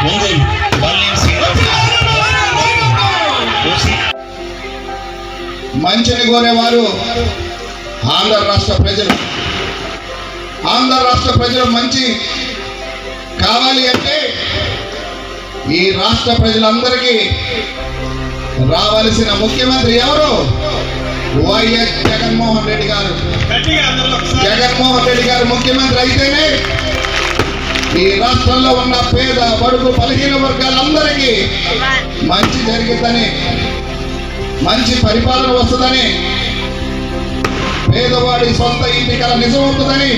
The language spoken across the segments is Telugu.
ఒంగోలు మంచిని కోరేవారు ఆంధ్ర రాష్ట్ర ప్రజలు. ఆంధ్ర రాష్ట్ర ప్రజలు మంచి కావాలి అంటే ఈ రాష్ట్ర ప్రజలందరికీ రావలసిన ముఖ్యమంత్రి ఎవరు? వైఎస్ జగన్మోహన్ రెడ్డి గారు. జగన్మోహన్ రెడ్డి గారు ముఖ్యమంత్రి అయితేనే ఈ రాష్ట్రంలో ఉన్న పేద బడుగు బలహీన వర్గాలందరికీ మంచి జరిగిద్దని మంచి పరిపాలన వస్తుందని పేదవాడి సొంత ఇంటి కల నిజమవుతుందని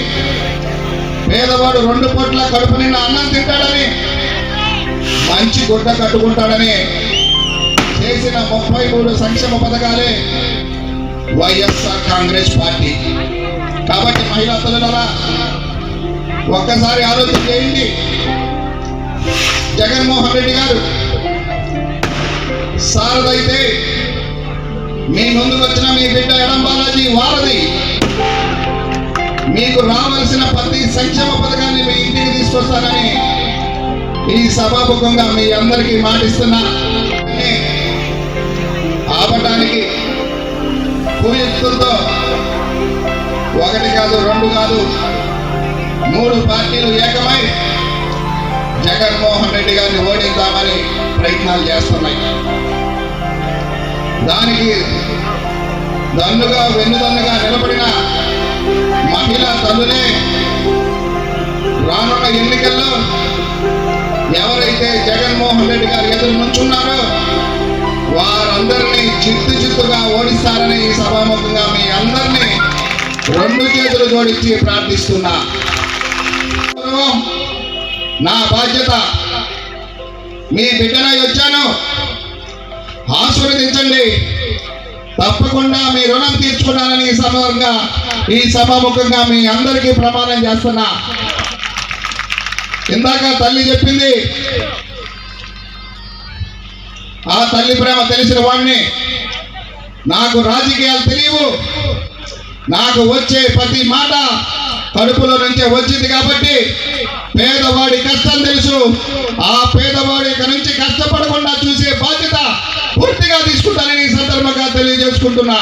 పేదవాడు రెండు పట్ల కడుపు నిన్న అన్నం తింటాడని మంచి గుడ్డ కట్టుకుంటాడని చేసిన ముప్పై మూడు సంక్షేమ పథకాలే వైఎస్ఆర్ కాంగ్రెస్ పార్టీ. కాబట్టి మహిళా తల్లులరా ఒక్కసారి ఆలోచన చేయండి. జగన్మోహన్ రెడ్డి గారు సారదైతే మీ ముందుకు వచ్చిన మీ బిడ్డ ఎడం బాలాజీ వారది మీకు రావాల్సిన ప్రతి సంక్షేమ పథకాన్ని మీ ఇంటికి తీసుకొస్తానని ఈ సభాముఖంగా మీ అందరికీ మాటిస్తున్నా. ఆపటానికి కుయుక్తులతో ఒకటి కాదు రెండు కాదు మూడు పార్టీలు ఏకమై జగన్మోహన్ రెడ్డి గారిని ఓడిద్దామని ప్రయత్నాలు చేస్తున్నాయి. దానికి దన్నుగా వెన్నుదన్నుగా నిలబడిన మహిళా తల్లులే రానున్న ఎన్నికల్లో ఎవరైతే జగన్మోహన్ రెడ్డి గారు ఎదురు నుంచున్నారో వారందరినీ చిత్తు చిత్తుగా ఓడిస్తారని ఈ సభాముఖంగా మీ అందరినీ రెండు చేతులు జోడించి ప్రార్థిస్తున్నా. గౌరవం నా బాధ్యత. మీ బిడ్డనై వచ్చాను. ఆశీర్వదించండి. తప్పకుండా మీ రుణం తీర్చుకున్నానని ఈ సమయంగా ఈ సభాముఖంగా మీ అందరికీ ప్రమాణం చేస్తున్నా. ఇందాక తల్లి చెప్పింది ఆ తల్లి ప్రేమ తెలిసిన వాడిని నాకు రాజకీయాలు తెలియవు. నాకు వచ్చే ప్రతి మాట కడుపుల నుంచే వచ్చింది కాబట్టి పేదవాడి కష్టం తెలుసు. ఆ పేదవాడి నుంచి కష్టపడకుండా చూసే బాధ్యత పూర్తిగా తీసుకుంటానని ఈ సందర్భంగా తెలియజేసుకుంటున్నా.